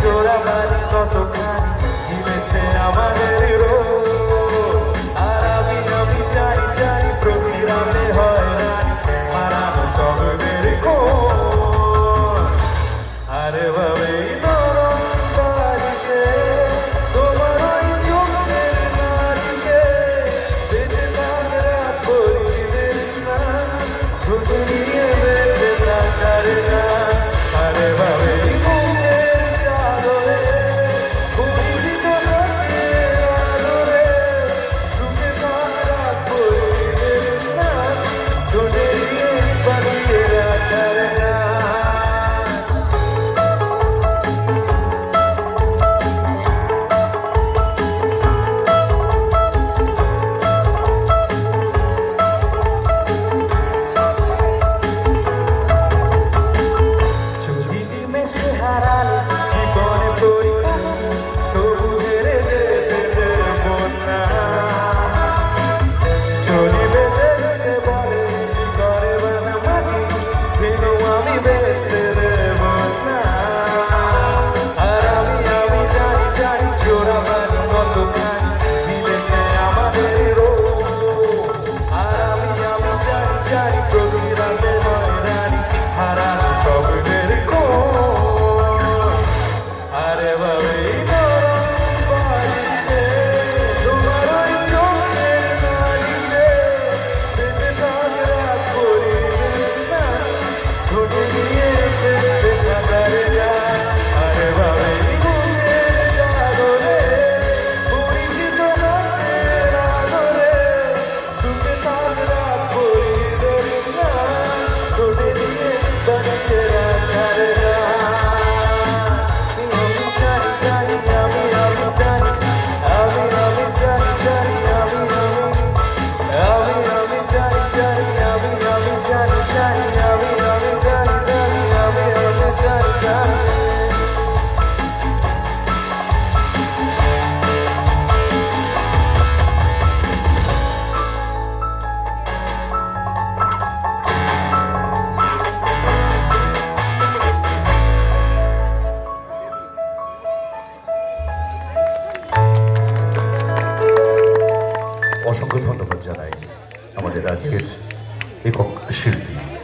জোড়া বাড়ি কতখানি মিলেছে আমাদের? যেন আমি বেঁচে দেব না। আর আমি আমি জানি জানি চোরা বাড়ি কত মিলেছে আমাদের আর আমি আমি জানি জানি প্রথম অসংখ্য ধন্যবাদ জানাই আমাদের আজকের একক শিল্পী।